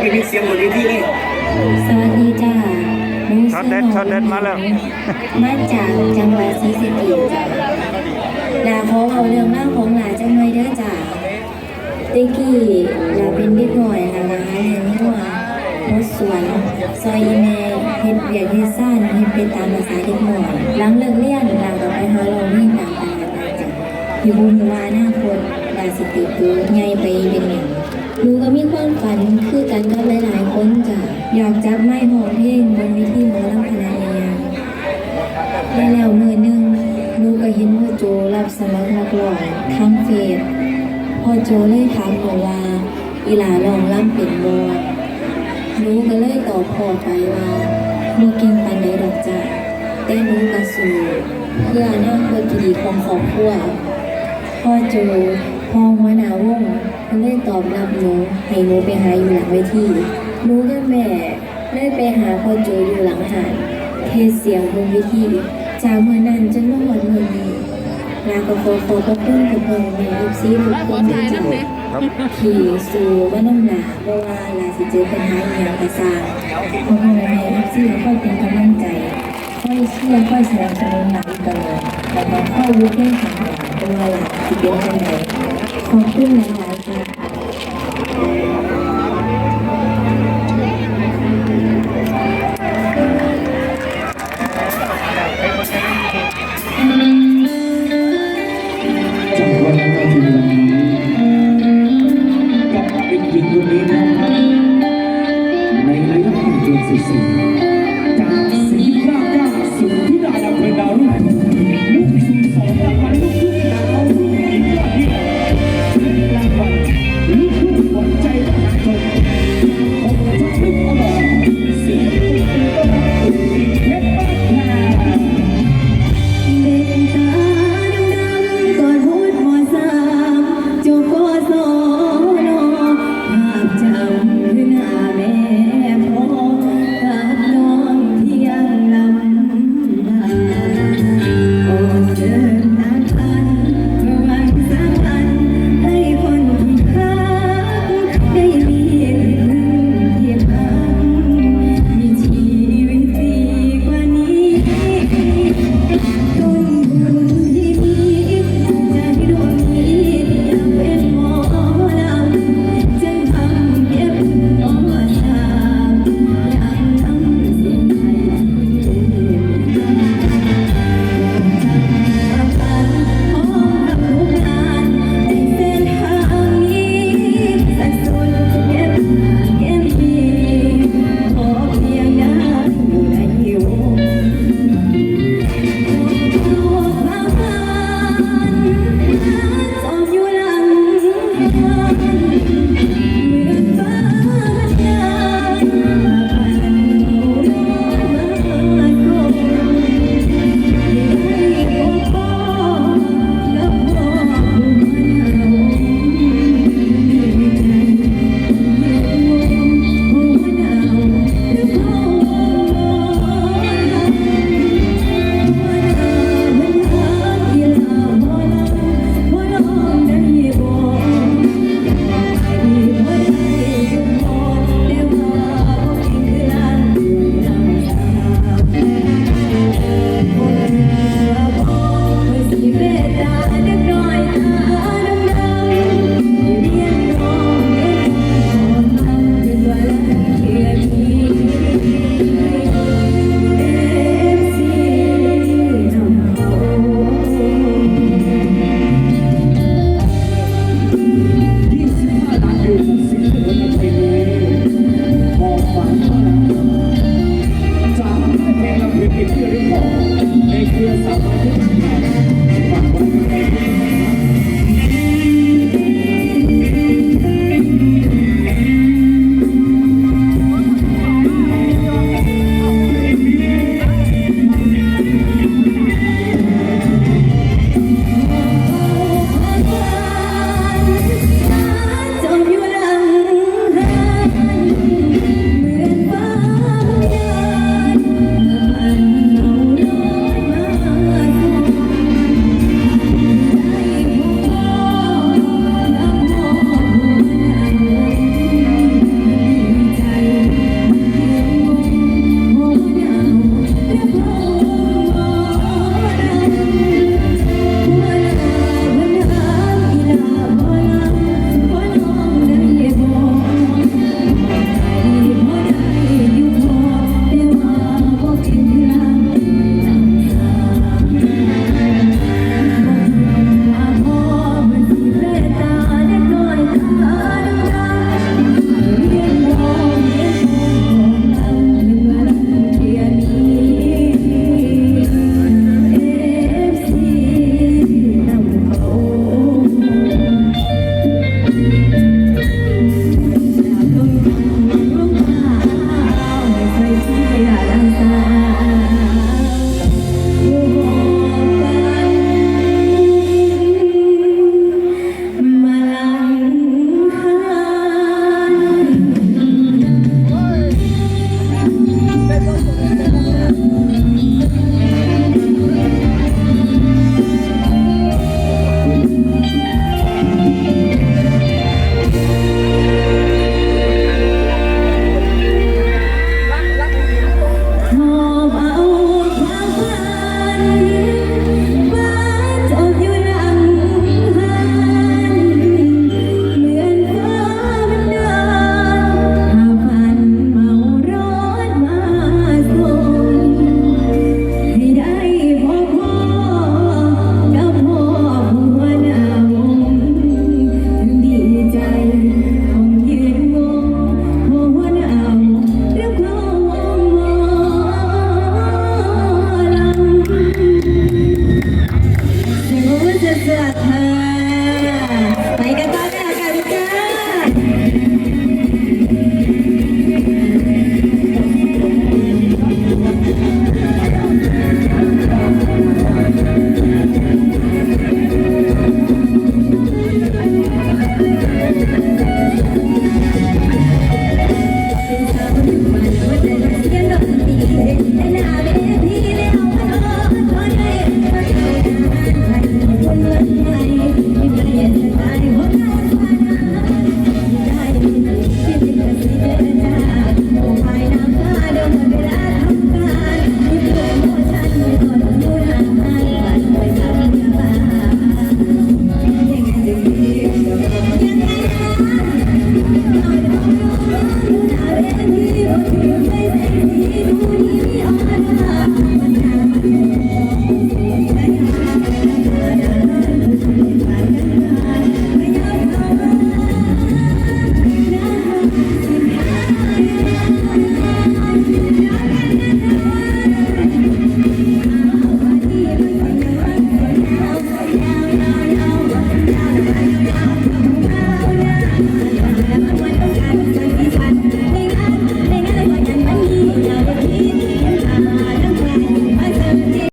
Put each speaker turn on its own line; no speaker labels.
ไม่มีเสียงบนเวทีเลย
สวัสดีจ้าหนู
ช็อตเด็ดช็อตเด็ดมาแล้ว
มาจากจังหวัดศรีสะเกษจ้าลาขอเอาเรื่องเล่าวของหลาจังหน่อยเด้อจ้าเด็กกี้ลาเป็นเด็กหน่อยนะนะเลี้ยงหัวรถสวนซอยอีแม่เฮ็ดเบียดเฮ็ดซ่านเฮ็ดเป็นตามภาษาเด็กหน่อยหลังเลิกเรียนลาก็ไปหาเรานี่ตามตลาดนัดจ้ะอยู่บนว่าหน้าคนลาสิติดตัวใหญ่ไปเป็นหยังหนูก็มีันคือกันกับหลายๆคนจ้ะอยากจับไม้หอเพลงบนวิธีหมอลำคณะใหญ่ๆและแล้วมือหนึงหนูก็เห็นพ่อโจรับสมัครนักร้องทางเฟซพ่อโจเลยถามหนูว่าอีหลาลองล่ำเป็นบ่หนูก็เลยตอบพ่อไปว่าบ่เก่งปานใดดอกจ้ะแต่หนูก็สู้เพื่ออนาคตที่ดีของครอบครัวพ่อโจ พ่อหัวหน้าวงเขาเลยตอบรับหนูให้หนูไปหาอยู่หลังเวทีหนูกับแม่เลยไปหาพ่อโจอยู่หลังหานเทศเสียงบนเวทีจากเมื่อนั้นจนมาวันเมื่อนี้ลาก็ขอขอบพระคุณกับพ่อแม่ลูกซีทุกคนที่เจ้า
ครับ
ที่สู่ว่าน้ำหนาเพราะว่าลาสิเจอปัญหาอหย่างกระซางพ่อแม่ลูกซีค่อยเป็นกำลังใจค่อยเชื่อค่อยสนับสนุนหลังตลอดแล้วก็ค่อยรู้เรื่องของเราเพราะว่าหลานสิเป็นจังไดข อบคุณหลายๆค่ะ
จังหวัดนาทีนี้กับเด็กหญิงคนนี้นะครับในระยะทางจนสุดสิ่